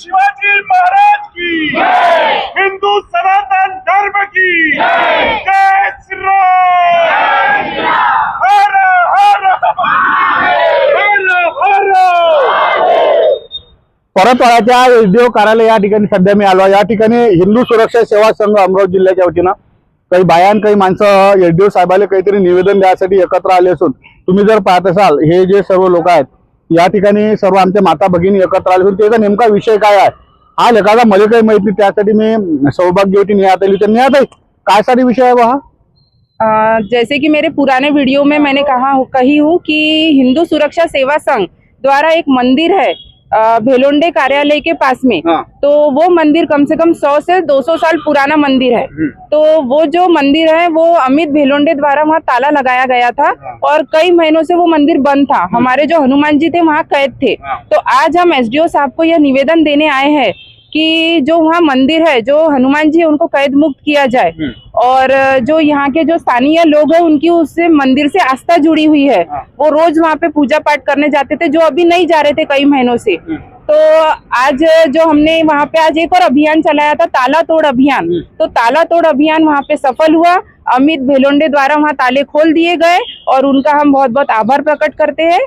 शिवाजी महाराज की। हिंदू सनातन धर्म की। जय। श्री हर हर हर हर। परतवाड्याच्या एसडीओ कार्यालय या ठिकाणी सध्या मी आलो आहे. या ठिकाणी हिंदू सुरक्षा सेवा संघ अमरावती जिल्ह्याच्या वतीनं काही बायान काही माणसं एसडीओ साहेबाला काहीतरी निवेदन द्यासाठी एकत्र आले असून तुम्ही जर पाहत असाल हे जे सर्व लोक आहेत या ठिकाणी सर्व आमच्या माता भगिनी एकत्र आले. होते त्याचा नेमका विषय काय आहे? हा लेखाचा मला काही माहीत नाही त्यासाठी मी सौभाग्यवती निहात आली. तर निहात काय साठी विषय आहे बा हा अ, जैसे कि मेरे पुराने वीडियो में मैंने कहा कही हूँ कि हिंदू सुरक्षा सेवा संघ द्वारा एक मंदिर है। भेलोंडे कार्यालय के पास में हाँ। तो वो मंदिर कम से कम 100 से 200 साल पुराना मंदिर है तो वो जो मंदिर है वो अमित भेलोंडे द्वारा वहाँ ताला लगाया गया था हाँ। और कई महीनों से वो मंदिर बंद था हमारे जो हनुमान जी थे वहाँ कैद थे हाँ। तो आज हम एसडीओ साहब को यह निवेदन देने आए हैं कि जो वहाँ मंदिर है जो हनुमान जी है उनको कैद मुक्त किया जाए। और जो यहाँ के जो स्थानीय लोग हैं उनकी उससे मंदिर से आस्था जुड़ी हुई है। वो रोज वहाँ पे पूजा पाठ करने जाते थे जो अभी नहीं जा रहे थे कई महीनों से। तो आज जो हमने वहाँ पे आज एक और अभियान चलाया था ताला तोड़ अभियान तो ताला तोड़ अभियान वहाँ पे सफल हुआ। अमित भेलोंडे द्वारा वहाँ ताले खोल दिए गए और उनका हम बहुत बहुत आभार प्रकट करते हैं।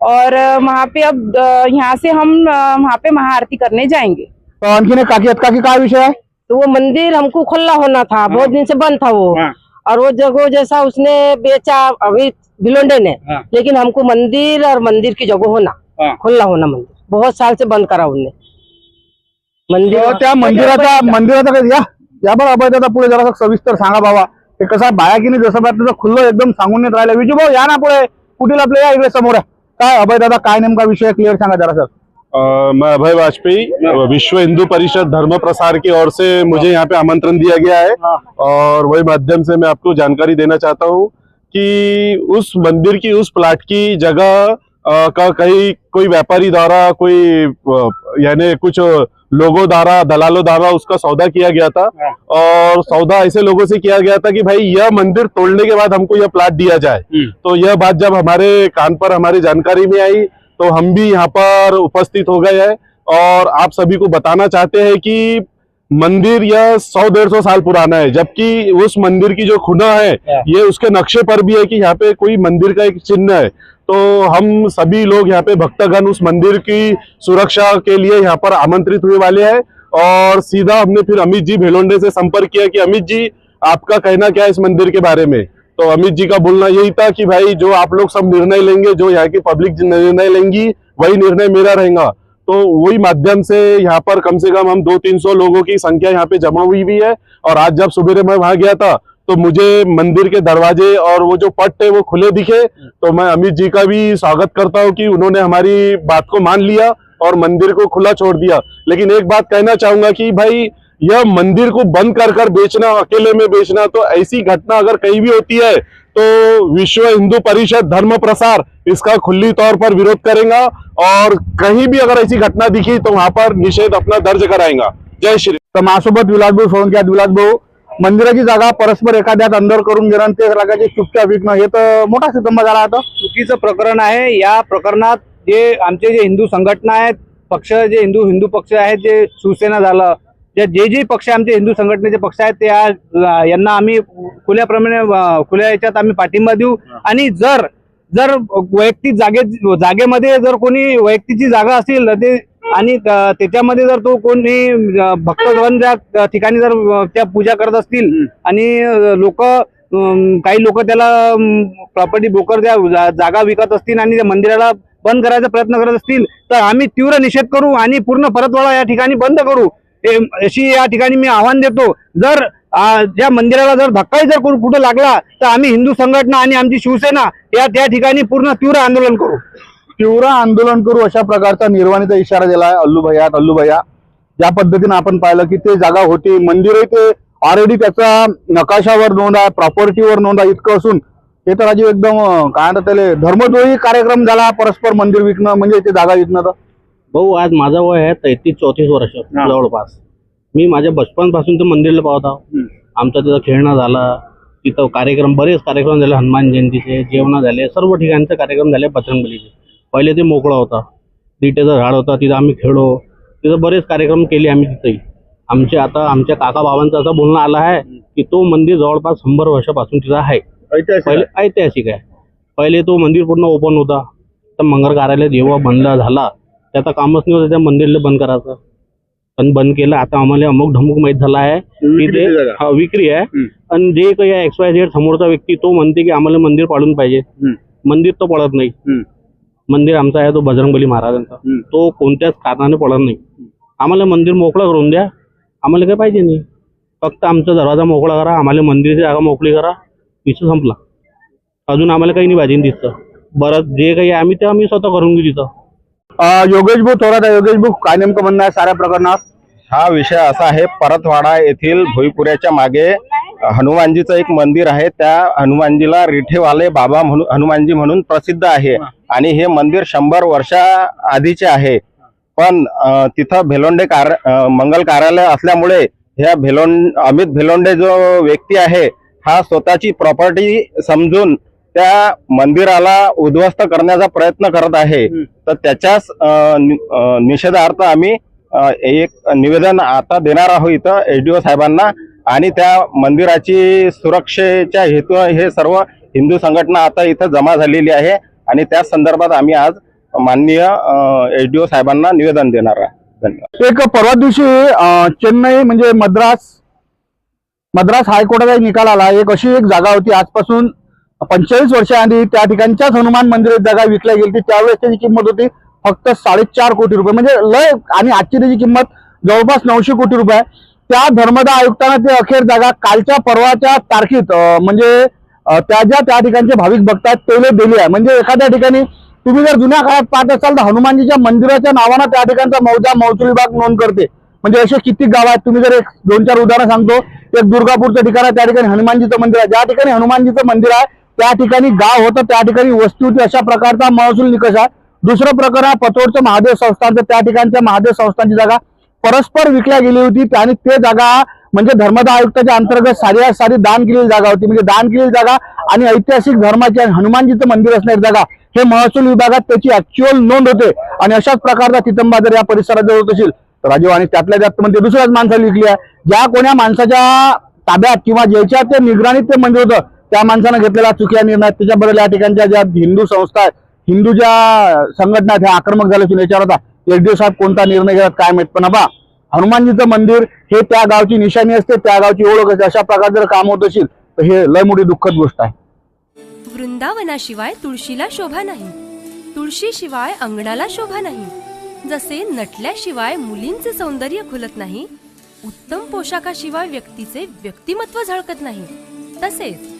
और वहाँ पे अब यहाँ से हम वहाँ पे महाआरती करने जाएँगे। तर आणखीन एक काकी आहेत. काकी काय विषय आहे? तो वो मंदिर हमको खुला होना था बहुत दिन से बंद था वो। हाँ। और वो जगह जैसा उसने बेचा अभी भिलोंडे ने। हाँ। लेकिन हमको मंदिर और मंदिर की जगह होना हाँ। खुला होना मंदिर। बहुत साल से बंद करा उनने। मंदिर तर त्या मंदिराचा मंदिराचा काही या या बरं अभय दादा पुढे जरा सविस्तर सांगा बाबा. ते कसं आहे? बाया की नाही? जसं तुझं खुल्लं एकदम सांगून येत राहिलं. विजू भाऊ या ना पुढे. कुठील आपल्या या इकडे समोर आहे. काय अभय दादा काय नेमका विषय क्लिअर सांगा जरा सर. अ, मैं अभय वाजपेयी विश्व हिंदू परिषद धर्म प्रसार की ओर से मुझे यहाँ पे आमंत्रण दिया गया है। और वही माध्यम से मैं आपको जानकारी देना चाहता हूँ कि उस मंदिर की उस प्लाट की जगह का कहीं कोई व्यापारी द्वारा कोई यानी कुछ लोगों द्वारा दलालों द्वारा उसका सौदा किया गया था। और सौदा ऐसे लोगों से किया गया था कि भाई यह मंदिर तोड़ने के बाद हमको यह प्लाट दिया जाए। तो यह बात जब हमारे कान पर हमारी जानकारी में आई तो हम भी यहाँ पर उपस्थित हो गए हैं और आप सभी को बताना चाहते हैं कि मंदिर यह सौ डेढ़ सौ साल पुराना है जबकि उस मंदिर की जो खुना है ये उसके नक्शे पर भी है कि यहाँ पे कोई मंदिर का एक चिन्ह है। तो हम सभी लोग यहाँ पे भक्तगण उस मंदिर की सुरक्षा के लिए यहाँ पर आमंत्रित हुए वाले हैं और सीधा हमने फिर अमित जी भेलोंडे से संपर्क किया कि अमित जी आपका कहना क्या है इस मंदिर के बारे में? तो अमित जी का बोलना यही था कि भाई, जो आप लोग सब निर्णय लेंगे, जो यहाँ की पब्लिक निर्णय लेंगी, वही निर्णय मेरा रहेगा। तो वही माध्यम से यहाँ पर कम से कम हम दो तीन सौ लोगों की संख्या यहाँ पे जमा हुई भी है। और आज जब सुबह मैं वहाँ गया था तो मुझे मंदिर के दरवाजे और वो जो पट है, वो खुले दिखे। तो मैं अमित जी का भी स्वागत करता हूँ कि उन्होंने हमारी बात को मान लिया और मंदिर को खुला छोड़ दिया। लेकिन एक बात कहना चाहूँगा कि भाई यह मंदिर को बंद कर कर बेचना अकेले में बेचना तो ऐसी घटना अगर कहीं भी होती है तो विश्व हिंदू परिषद धर्म प्रसार इसका खुली तौर पर विरोध करेगा और कहीं भी अगर ऐसी घटना दिखी तो वहां पर निषेध अपना दर्ज कराएगा। जय श्री तर माझ्यासोबत विलासभाऊ सोळंकी आहेत विलासभाऊ मंदिराची जागा परस्पर एखाद्यात अंदर करून घेणं आणि ते जागाची चुपचाप विकणं हे तर मोठा सितंब झाला आता. चुकीचं प्रकरण आहे. या प्रकरणात जे आमचे जे हिंदू संघटना आहेत पक्ष जे हिंदू हिंदू पक्ष आहेत जे शिवसेना झालं जे जे जे पक्ष आमचे हिंदू संघटनेचे पक्ष आहेत ते आज अं, यांना आम्ही खुल्याप्रमाणे खुल्या याच्यात आम्ही पाठिंबा देऊ. आणि जर जर वैयक्तिक जागे जागेमध्ये जर कोणी वैयक्तिकची जागा असेल तर ते आणि त्याच्यामध्ये जर तो कोणी भक्तगण ज्या ठिकाणी जर त्या पूजा करत असतील आणि लोक काही लोक त्याला प्रॉपर्टी ब्रोकर जा- जागा विकत असतील आणि त्या मंदिराला बंद करायचा प्रयत्न करत असतील तर आम्ही तीव्र निषेध करू आणि पूर्ण परतवाडा या ठिकाणी बंद करू. अशी या ठिकाणी मी आव्हान देतो. जर ज्या मंदिराला जर धक्काही जर कु- कुठं लागला तर आम्ही हिंदू संघटना आणि आमची शिवसेना या त्या ठिकाणी पूर्ण तीव्र आंदोलन करू. तीव्र आंदोलन करू अशा प्रकारचा निर्वाणीचा इशारा दिला आहे अल्लू भैया अल्लू भैया. ज्या पद्धतीने आपण पाहिलं की ते जागा होती मंदिरही ते ऑलरेडी त्याचा नकाशावर नोंद आहे प्रॉपर्टीवर नोंद आहे इतकं असून हे तर राजीव एकदम काय म्हणतात त्याला धर्मद्रोही कार्यक्रम झाला परस्पर मंदिर विकणं म्हणजे ते जागा विकणं तर. भाऊ आज माझं वय आहे तेहतीस चौतीस वर्ष जवळपास. मी माझ्या बचपनपासून ते मंदिरला पाहत आहो. आमचं तिथं खेळणं झालं. तिथं कार्यक्रम बरेच कार्यक्रम झाले हनुमान जयंतीचे जेवण झाले सर्व ठिकाणचे कार्यक्रम झाले बजरंगबलीचे. पहिले ते मोकळं होतं. दिटेचं झाड होतं तिथं आम्ही खेळो तिथं बरेच कार्यक्रम केले आम्ही तिथेही. आमचे आता आमच्या काका बाबांचं असं बोलणं आलं आहे की तो मंदिर जवळपास शंभर वर्षापासून तिथं आहे. पहिले ऐतिहासिक आहे. पहिले तो मंदिर पूर्ण ओपन होता. तर मंगळ कार्यालय जेव्हा बंद झाला. त्याचं कामच नाही होतं त्या मंदिरला बंद करायचं. पण बंद केलं आता आम्हाला अमुक ढमुक माहीत झाला आहे की ते विक्रीची जागा. हा विक्री आहे. आणि जे काही एक्स वाय झेड समोरचा व्यक्ती तो म्हणते की आम्हाला मंदिर पाडून पाहिजे. हम्म. मंदिर तो पडत नाही. हम्म. मंदिर आमचा आहे तो बजरंगबली महाराजांचा. हम्म. तो कोणत्याच कारणाने पडत नाही. आम्हाला मंदिर मोकळं करून द्या. आम्हाला काही पाहिजे नाही. फक्त आमचा दरवाजा मोकळा करा आम्हाला मंदिराची जागा मोकळी करा. विषय संपला. अजून आम्हाला काही नाही पाहिजे तिथं. बरं जे काही आहे आम्ही ते आम्ही स्वतः करून घेऊ तिथं. योगेश भाऊ थोरात योगेश भाऊ काय नेमकं म्हणणं आहे साऱ्या प्रकरणात? हा विषय असा आहे परतवाडा येथील भोईपुऱ्याच्या मागे हनुमानजीचं एक मंदिर आहे. त्या हनुमानजीला रिठेवाले बाबा म्हणून हनुमानजी म्हणून प्रसिद्ध आहे. आणि हे मंदिर शंभर वर्षा आधीचे आहे. पण तिथं भेलोंडे कार मंगल कार्यालय असल्यामुळे ह्या भेलोंड अमित भेलोंडे जो व्यक्ती आहे हा स्वतःची प्रॉपर्टी समजून त्या मंदिराला उद्ध्वस्त करण्याचा प्रयत्न करत आहे. तर त्याच्याच अं, निषेधार्थ आम्ही एक निवेदन आता देणार आहोत इथं एसडीओ साहेबांना आणि त्या मंदिराची सुरक्षेच्या हेतू हे सर्व हिंदू संघटना आता इथं जमा झालेली आहे आणि त्या संदर्भात आम्ही आज माननीय एसडीओ साहेबांना निवेदन देणार आहे. धन्यवाद. एक परवा दिवशी चेन्नई म्हणजे मद्रास मद्रास हायकोर्टाचा निकाल आला. एक अशी एक जागा होती आजपासून पंचेचाळीस वर्षाआधी त्या ठिकाणच्याच हनुमान मंदिरात जागा विकल्या गेली होती. त्यावेळेस त्याची किंमत होती फक्त साडेचार कोटी रुपये. म्हणजे लय आणि आजची त्याची किंमत जवळपास नऊशे कोटी रुपये आहे. त्या धर्मदा आयुक्तांना ते अखेर जागा कालच्या परवाच्या तारखेत म्हणजे त्या ज्या त्या ठिकाणचे भाविक भक्त आहेत तेले दिली आहे. म्हणजे एखाद्या ठिकाणी तुम्ही जर जुन्या काळात पाहत असाल तर हनुमानजीच्या मंदिराच्या नावानं त्या ठिकाणचा मौजा महसूल विभाग नोंद करते. म्हणजे असे किती गाव आहेत? तुम्ही जर एक दोन चार उदाहरणं सांगतो. एक दुर्गापूरचं ठिकाण आहे त्या ठिकाणी हनुमानजीचं मंदिर आहे. ज्या ठिकाणी हनुमानजीचं मंदिर आहे त्या ठिकाणी गाव होतं त्या ठिकाणी वस्ती होती अशा प्रकारचा महसूल निकष आहे. दुसरं प्रकरण पतोडचं महादेव संस्थानचं त्या ठिकाणच्या महादेव संस्थानची जागा परस्पर विकल्या गेली होती आणि ते जागा म्हणजे धर्मदा आयुक्ताच्या अंतर्गत सारी सारी दान केलेली जागा होती. म्हणजे दान केलेली जागा आणि ऐतिहासिक धर्माची आणि हनुमानजीचं मंदिर असणारी जागा हे महसूल विभागात त्याची ऍक्च्युअल नोंद होते. आणि अशाच प्रकारचा तितंबा जर या परिसरात जर होत असेल तर राजीव आणि त्यातल्या त्यात म्हणजे दुसऱ्याच माणसाला विकली आहे. ज्या कोण्या माणसाच्या ताब्यात किंवा ज्याच्या ते निगराणीत ते मंदिर होतं त्या माणसानं घेतलेला चुकीचा निर्णय. त्याच्याबद्दल या ठिकाणच्या ज्या हिंदू संस्था आहेत हिंदू ज्या संघटना आहेत ह्या आक्रमक झाल्या असून याच्यावर आता एक दिवसात कोणता निर्णय घेतात काय माहीत? पण बा हनुमानजीचं मंदिर हे त्या गावची निशाणी असते त्या गावची ओळख असते. अशा प्रकारे जर काम होत असेल तर हे लय मोठी दुःखद गोष्ट आहे. वृंदावनाशिवाय तुळशीला शोभा नाही. तुळशीशिवाय अंगणाला शोभा नाही. जसे नटल्याशिवाय मुलींचे सौंदर्य खुलत नाही उत्तम पोशाखाशिवाय व्यक्तीचे व्यक्तिमत्व झळकत नाही. तसेच